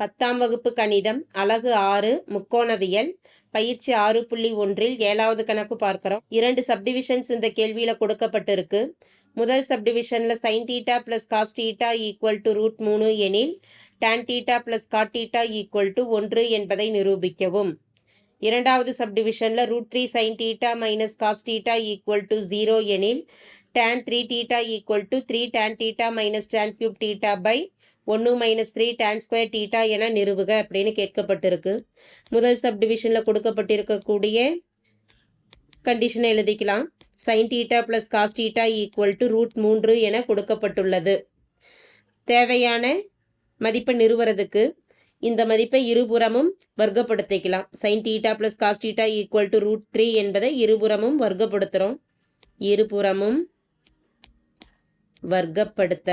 பத்தாம் வகுப்பு கணிதம் அலகு ஆறு முக்கோணவியல் பயிற்சி ஆறு புள்ளி ஒன்றில் ஏழாவது கணக்கு பார்க்கிறோம். இரண்டு சப்டிவிஷன்ஸ் இந்த கேள்வியில கொடுக்கப்பட்டிருக்கு. முதல் சப்டிவிஷன்ல sin theta plus cos theta equal to root மூணு எனில் tan theta plus cot theta equal to ஒன்று என்பதை நிரூபிக்கவும். இரண்டாவது சப்டிவிஷன்ல root three sin theta minus cos theta equal to zero எனில் tan three theta equal to three tan theta minus tan cube theta by ஒன்று minus three tan square theta என நிறுவுக அப்படின்னு கேட்கப்பட்டிருக்கு. முதல் சப் டிவிஷனில் கொடுக்கப்பட்டிருக்கக்கூடிய கண்டிஷனை எழுதிக்கலாம். Sin theta plus cos theta equal to root மூன்று என கொடுக்கப்பட்டுள்ளது. தேவையான மதிப்பை நிறுவுறதுக்கு இந்த மதிப்பை இருபுறமும் வர்க்கப்படுத்திக்கலாம். Sin theta plus cos theta equal to root three என்பதை இருபுறமும் வர்க்கப்படுத்துகிறோம் இருபுறமும் வர்க்கப்படுத்த.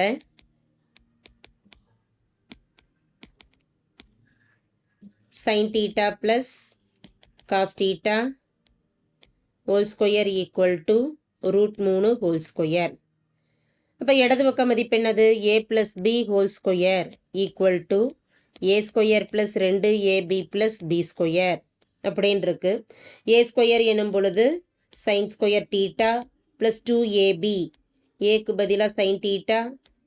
Sin theta plus cos theta whole square equal to மூணு ஹோல் ஸ்கொயர் அப்போ இடது பக்க மதிப்பு என்னது? A plus B whole square equal to A square plus ரெண்டு ஏபி ப்ளஸ் பி ஸ்கொயர் அப்படின்னு இருக்கு. ஏ ஸ்கொயர் எனும் பொழுது sin square theta plus two AB ஏக்கு பதிலாக சைன் டீட்டா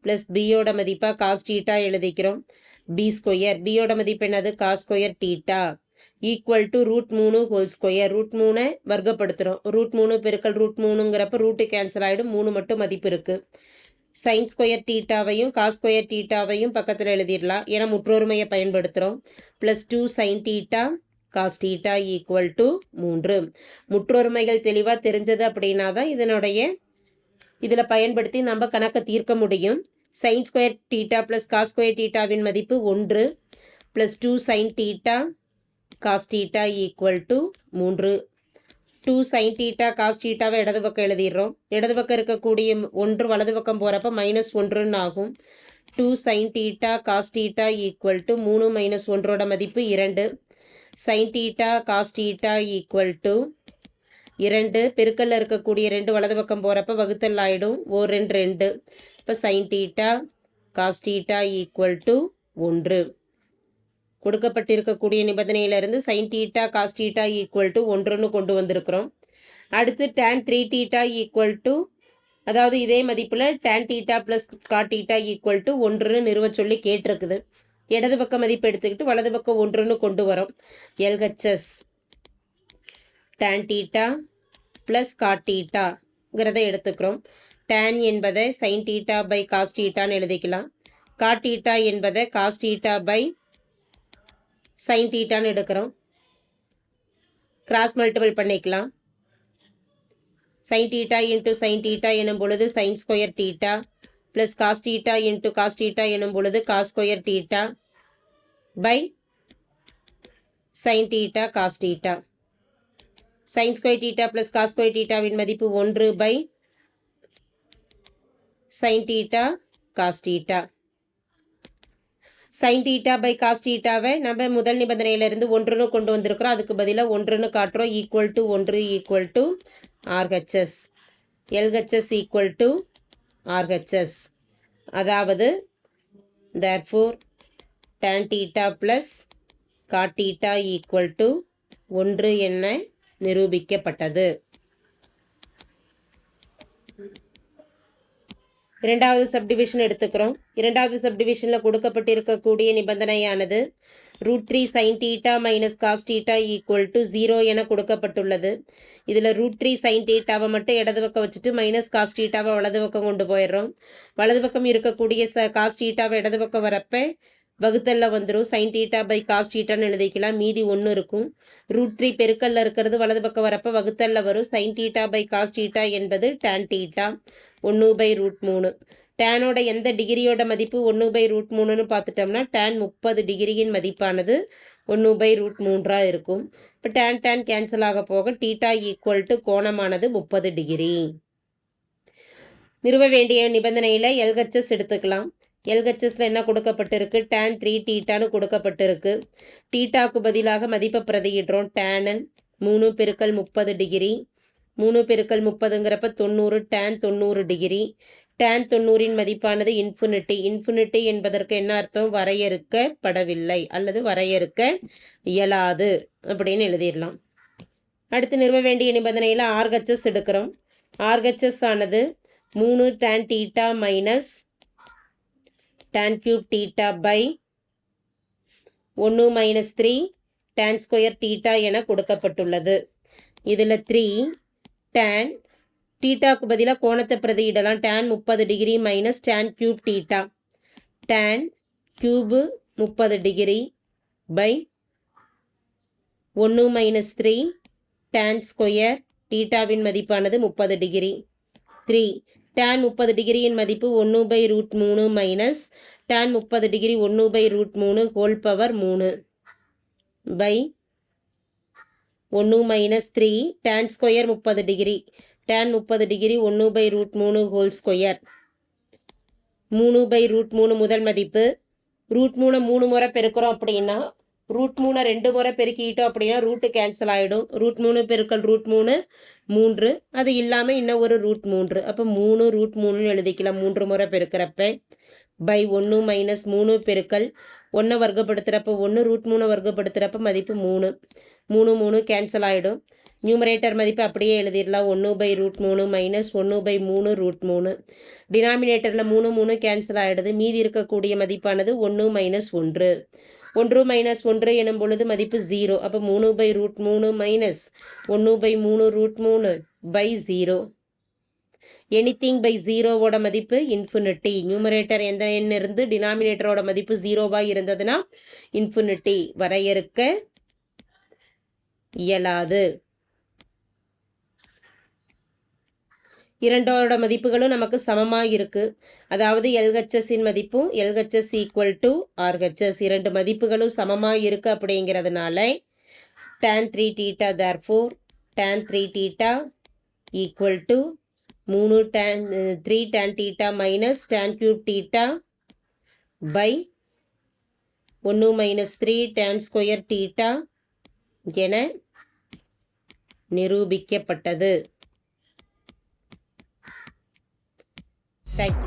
ப்ளஸ் பியோட மதிப்பாக காஸ் டீட்டா எழுதிக்கிறோம். பி ஸ்கொயர் பியோட மதிப்பு என்னது? Cos square theta equal to root மூணு ஹோல் ஸ்கொயர் ரூட் மூணை வர்க்கப்படுத்துகிறோம் ரூட் மூணு பெருக்கல் ரூட் மூணுங்கிறப்ப ரூட்டு கேன்சல் ஆகிடும் மூணு மட்டும் மதிப்பு இருக்குது சைன் ஸ்கொயர் டீட்டாவையும் காஸ் ஸ்கொயர் டீட்டாவையும் பக்கத்தில் எழுதிடலாம். ஏன்னா முற்றொருமையை பயன்படுத்துகிறோம் plus two sin theta cos theta equal to மூன்று. முற்றொருமைகள் தெளிவாக தெரிஞ்சது அப்படின்னா தான் இதனுடைய இதில் பயன்படுத்தி நம்ம கணக்கை தீர்க்க முடியும். Sin square theta plus cos square டீட்டாவின் மதிப்பு ஒன்று plus two sin theta cos theta equal to மூன்று. டூ சைன் டீட்டா காஸ் டீட்டாவை இடது பக்கம் எழுதிடுறோம். இடது பக்கம் இருக்கக்கூடிய ஒன்று வலது பக்கம் போகிறப்ப மைனஸ் ஒன்றுன்னு ஆகும். Two sin theta cos theta equal to மூணு மைனஸ் ஒன்றோட மதிப்பு இரண்டு. Sine theta cos theta equal to இரண்டு பெருக்கல்ல இருக்கக்கூடிய ரெண்டு வலது பக்கம் போகிறப்ப வகுத்தல் ஆகிடும் ஓ ரெண்டு ரெண்டு. இப்போ sin theta cos theta equal to ஒன்று. கொடுக்கப்பட்டிருக்கக்கூடிய நிபந்தனையிலிருந்து sin theta cos theta equal to ஒன்றுன்னு கொண்டு வந்திருக்கிறோம். அடுத்து tan three theta equal to அதாவது இதே மதிப்பில் tan theta plus cot theta equal to ஒன்றுன்னு நிறுவ சொல்லி கேட்டிருக்குது. இடது பக்க மதிப்பு எடுத்துக்கிட்டு வலது பக்கம் ஒன்றுன்னு கொண்டு வரோம். LHS tan theta plus cot டீட்டாங்கிறத எடுத்துக்கிறோம். டேன் என்பதை சைன் டீட்டா பை காஸ் டீட்டான்னு எழுதிக்கலாம். காட் டீட்டா என்பதை காஸ் டீட்டா பை சைன் டீட்டான்னு எடுக்கிறோம். கிராஸ் மல்டிபிள் பண்ணிக்கலாம். Sin theta into sin theta எனும் பொழுது sin square theta plus cos theta into cos theta எனும் பொழுது cos square theta by sin theta cos theta sin square theta plus cos square டீட்டாவின் மதிப்பு ஒன்று by sin theta cos theta sin theta by cos டீட்டாவை நம்ம முதல் நிபந்தனையிலிருந்து ஒன்றுன்னு கொண்டு வந்திருக்கிறோம். அதுக்கு பதிலாக ஒன்றுன்னு காட்டுறோம். ஈக்குவல் டு ஒன்று equal to RHS LHS equal to RHS அதாவது therefore tan theta plus cot theta equal to ஒன்று என்ன? நிரூபிக்கப்பட்டது. இரண்டாவது சப்டிவிஷன் எடுத்துக்கிறோம். இரண்டாவது சப்டிவிஷனில் கொடுக்கப்பட்டிருக்கக்கூடிய நிபந்தனையானது root three sine theta minus cos theta equal to zero என கொடுக்கப்பட்டுள்ளது. இதில் ரூட் த்ரீ சைன் டீட்டாவை மட்டும் இடது பக்கம் வச்சுட்டு மைனஸ் காஸ் டீட்டாவை வலது பக்கம் கொண்டு போயிடுறோம். வலது பக்கம் இருக்கக்கூடிய ச காஸ் டீட்டாவை இடது பக்கம் வரப்போ வகுத்தல்ல வந்துடும் சைன் டீட்டா பை காஸ் டீட்டான்னு எழுதிக்கலாம். மீதி ஒன்று இருக்கும். ரூட் த்ரீ பெருக்கல்ல இருக்கிறது வலது பக்கம் வரப்போ வகுத்தல்ல வரும். Sine theta by cos theta என்பது டேன் டீட்டா ஒன்று பை ரூட் மூணு. டேனோட எந்த டிகிரியோட மதிப்பு? ஒன்று பை ரூட் மூணுன்னு பார்த்துட்டோம்னா டேன் முப்பது டிகிரியின் மதிப்பானது ஒன்று பை ரூட் மூன்றாக இருக்கும். இப்போ டேன் டேன் கேன்சல் ஆக போக டீட்டா ஈக்குவல் டு கோணமானது முப்பது டிகிரி நிறுவ வேண்டிய நிபந்தனையில் எல்ஹெச்எஸ் எடுத்துக்கலாம். எல்ஹெச்எஸ்ல என்ன கொடுக்கப்பட்டிருக்கு? டேன் த்ரீ டீட்டான்னு கொடுக்கப்பட்டிருக்கு. டீட்டாக்கு பதிலாக மதிப்பை பிரதியிடுறோம். டேனு மூணு பெருக்கல் முப்பது டிகிரி மூணு பெருக்கல் முப்பதுங்கிறப்ப தொண்ணூறு டேன் தொண்ணூறு டிகிரி டேன் தொண்ணூறின் மதிப்பானது இன்ஃபினிட்டி இன்ஃபினிட்டி என்பதற்கு என்ன அர்த்தம்? வரையறுக்கப்படவில்லை அல்லது வரையறுக்க இயலாது அப்படின்னு எழுதிடலாம். அடுத்து நிறுவ வேண்டிய நிபந்தனையில் ஆர்ஹெச்எஸ் எடுக்கிறோம். ஆர்ஹெச்எஸ் ஆனது மூணு tan theta minus tan cube theta by ஒன்று minus three tan square theta என கொடுக்கப்பட்டுள்ளது. இதில் த்ரீ டேன் டீட்டாக்கு பதிலாக கோணத்தை பிரதியிடலாம். டேன் முப்பது degree minus tan cube theta tan cube முப்பது டிகிரி பை ஒன்று மைனஸ் த்ரீ டேன் ஸ்கொயர் டீட்டாவின் மதிப்பானது முப்பது டிகிரி த்ரீ டேன் முப்பது டிகிரியின் மதிப்பு ஒன்று பை ரூட் மூணு மைனஸ் டேன் முப்பது டிகிரி ஒன்று பை ரூட் மூணு ஹோல் பவர் மூணு பை ஒன்று மைனஸ் த்ரீ டேன் ஸ்கொயர் முப்பது டிகிரி. டேன் முப்பது டிகிரி ஒன்று பை ரூட் மூணு ஹோல் ஸ்கொயர் மூணு பை ரூட் மூணு முதல் மதிப்பு. ரூட் மூணு மூணு முறை பெருக்கிறோம் அப்படின்னா ரூட் மூணை ரெண்டு முறை பெருக்கிட்டோம் அப்படின்னா ரூட்டு கேன்சல் ஆகிடும் ரூட் மூணு பெருக்கல் ரூட் மூணு மூன்று. அது இல்லாமல் இன்னும் ஒரு ரூட் மூன்று. அப்போ மூணு ரூட் மூணுன்னு எழுதிக்கலாம். மூன்று முறை பெருக்கிறப்ப பை ஒன்று மைனஸ் மூணு பெருக்கல் ஒன்றை வர்க்கப்படுத்துகிறப்ப ஒன்று ரூட் மூணு வர்க்கப்படுத்துகிறப்ப மதிப்பு மூணு. மூணு மூணு கேன்சல் ஆகிடும் நியூமரேட்டர் மதிப்பு அப்படியே எழுதிடலாம். ஒன்று பை ரூட் மூணு மைனஸ் ஒன்று பை மூணு ரூட் மூணு. டினாமினேட்டரில் மூணு மூணு கேன்சல் ஆகிடுது மீதி இருக்கக்கூடிய மதிப்பானது ஒன்று மைனஸ் ஒன்று. ஒன்று மைனஸ் ஒன்று எனும் பொழுது மதிப்பு ஜீரோ அப்போ மூணு பை ரூட் மூணு மைனஸ் ஒன்று பை மூணு ரூட் மூணு பை ஜீரோ எனிதிங் பை ஜீரோவோட மதிப்பு இன்ஃபினிட்டி நியூமரேட்டர் எந்த எண் இருந்து டினாமினேட்டரோட மதிப்பு ஜீரோவாக இருந்ததுன்னா இன்ஃபினிட்டி வரையறுக்க இயலாது. இரண்டோட மதிப்புகளும் நமக்கு சமமாக இருக்குது அதாவது எல்ஹெச்எஸின் மதிப்பும் எல்ஹெச்எஸ் ஈக்குவல் டு ஆர்ஹெச்எஸ் இரண்டு மதிப்புகளும் சமமாக இருக்குது அப்படிங்கிறதுனால tan three theta therefore tan three theta equal to மூணு tan three tan theta minus tan cube theta by ஒன்று minus three tan square theta என நிரூபிக்கப்பட்டது. Thank